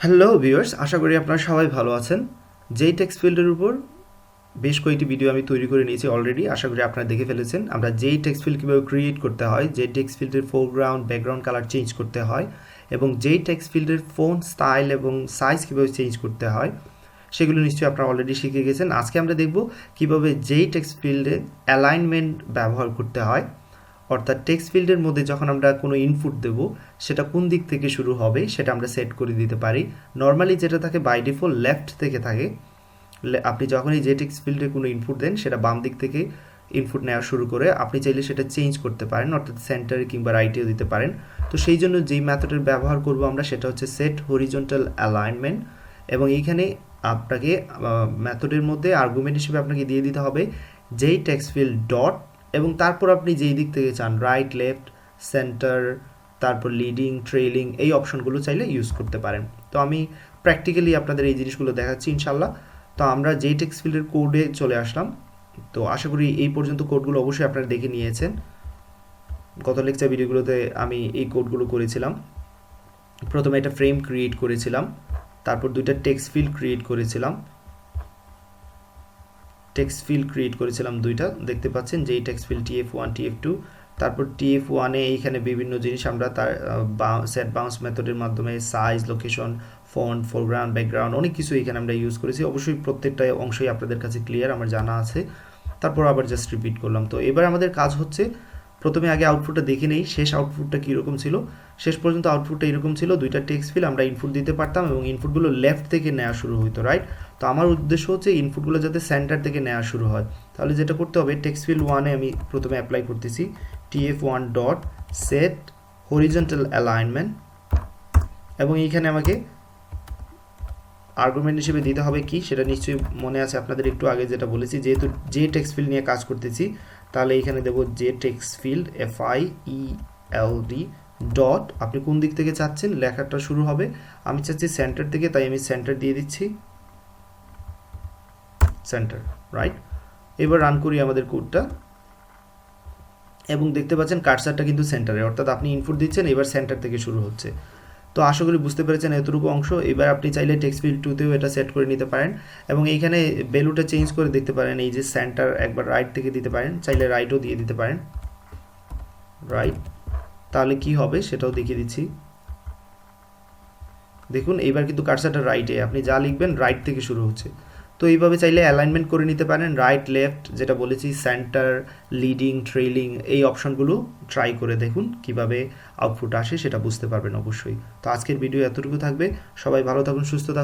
Hello viewers আশা করি আপনারা সবাই ভালো আছেন। যেই টেক্সট ফিল্ডের উপর বেশ কয়েকটি ভিডিও আমি তৈরি করে নিয়েছি অলরেডি আশা করি আপনারা দেখে ফেলেছেন। আমরা যেই টেক্সট ফিল্ড কীভাবে ক্রিয়েট করতে হয়, যেই টেক্সট ফিল্ডের ফোরগ্রাউন্ড ব্যাকগ্রাউন্ড কালার চেঞ্জ করতে হয় এবং যেই টেক্সট ফিল্ডের ফোন স্টাইল এবং সাইজ কীভাবে চেঞ্জ করতে হয়, সেগুলো নিশ্চয়ই আপনারা অলরেডি শিখে গেছেন। আজকে আমরা দেখব কীভাবে যেই টেক্সট ফিল্ডে অ্যালাইনমেন্ট ব্যবহার করতে হয়। অর্থাৎ টেক্সট ফিল্ডের মধ্যে যখন আমরা কোনো ইনপুট দেব, সেটা কোন দিক থেকে শুরু হবে সেটা আমরা সেট করে দিতে পারি। নর্মালি যেটা থাকে বাই ডিফল্ট লেফট থেকে থাকে। আপনি যখনই যে টেক্সট ফিল্ডে কোনো ইনপুট দেন, সেটা বাম দিক থেকে ইনপুট নেওয়া শুরু করে, আপনি চাইলে সেটা চেঞ্জ করতে পারেন, অর্থাৎ সেন্টারে কিংবা রাইটেও দিতে পারেন। তো সেই জন্য যেই ম্যাথডের ব্যবহার করব আমরা, সেটা হচ্ছে সেট হরিজন্টাল অ্যালাইনমেন্ট এবং এইখানে আপনাকে ম্যাথডের মধ্যে আর্গুমেন্ট হিসেবে আপনাকে দিয়ে দিতে হবে, যেই টেক্সট ফিল্ড ডট এবং তারপর আপনি যেই দিক থেকে চান রাইট লেফট সেন্টার তারপর লিডিং ট্রেলিং এই অপশনগুলো চাইলে ইউজ করতে পারেন। তো আমি প্র্যাকটিক্যালি আপনাদের এই জিনিসগুলো দেখাচ্ছি ইনশাল্লাহ তো আমরা যেই টেক্সট ফিল্ডের কোডে চলে আসলাম, তো আশা করি এই পর্যন্ত কোডগুলো অবশ্যই আপনারা দেখে নিয়েছেন। গত লেকচার ভিডিওগুলোতে আমি এই কোডগুলো করেছিলাম। প্রথমে একটা ফ্রেম ক্রিয়েট করেছিলাম, তারপর দুইটা টেক্সট ফিল্ড ক্রিয়েট করেছিলাম। টেক্সট ফিল্ড ক্রিয়েট করেছিলাম দুইটা। দেখতে পাচ্ছেন যে এই text field TF one TF two তারপর টিএফ ওয়ানে এইখানে বিভিন্ন জিনিস আমরা তার সেট বাউন্স মেথডের মাধ্যমে size location font foreground background অনেক কিছু এখানে আমরা ইউজ করেছি। অবশ্যই প্রত্যেকটা অংশই আপনাদের কাছে ক্লিয়ার আমার জানা আছে। তারপর আবার জাস্ট রিপিট করলাম। তো এবার আমাদের কাজ হচ্ছে প্রথমে আগে আউটপুটটা দেখে নেই, শেষ আউটপুটটা কীরকম ছিল? শেষ পর্যন্ত আউটপুটটা এরকম ছিল, দুইটা টেক্সট ফিল আমরা ইনপুট দিতে পারতাম এবং ইনপুটগুলো লেফট থেকে নেওয়া শুরু হতো রাইট তো আমার উদ্দেশ্য হচ্ছে ইনপুটগুলো যাতে সেন্টার থেকে নেওয়া শুরু হয়। তাহলে যেটা করতে হবে টেক্সট ফিল ওয়ানে আমি প্রথমে অ্যাপ্লাই করতেছি TF one dot set horizontal alignment এবং এইখানে আমাকে আর্গুমেন্ট হিসেবে দিতে হবে কি? সেটা নিশ্চয়ই মনে আছে, আপনাদের একটু আগে যেটা বলেছি, যেহেতু যে টেক্সট ফিল্ড নিয়ে কাজ করতেছি তাহলে এখানে দেবো যে text field F I E L D dot আপনি কোন দিক থেকে চাচ্ছেন? লেখাটা শুরু হবে। আমি চাচ্ছি সেন্টার থেকে, তাই আমি সেন্টার দিয়ে দিচ্ছি। সেন্টার রাইট এবার রান করি আমাদের কোডটা এবং দেখতে পাচ্ছেন কার্সারটা কিন্তু সেন্টারে অর্থাৎ আপনি ইনপুট দিচ্ছেন, এবার সেন্টার থেকে শুরু হচ্ছে। তো আশা করি বুঝতে পেরেছেন এতটুকু অংশ। এবার আপনি চাইলে টেক্সট ফিল্ড টুতেও এটা সেট করে নিতে পারেন এবং এইখানে ভ্যালুটা চেঞ্জ করে দেখতে পারেন, এই যে সেন্টার একবার রাইট থেকে দিতে পারেন, চাইলে রাইটও দিয়ে দিতে পারেন। রাইট তাহলে কি হবে সেটাও দেখিয়ে দিচ্ছি। দেখুন, এইবার কিন্তু কারসারটা রাইটে আপনি যা লিখবেন রাইট থেকে শুরু হচ্ছে। তো এইভাবে চাইলে অ্যালাইনমেন্ট করে নিতে পারেন রাইট লেফট যেটা বলেছি সেন্টার লিডিং ট্রেলিং এই অপশনগুলো ট্রাই করে দেখুন কীভাবে আউটপুট আসে সেটা বুঝতে পারবেন অবশ্যই। তো আজকের ভিডিও এতটুকু থাকবে। সবাই ভালো থাকুন, সুস্থ থাকুন।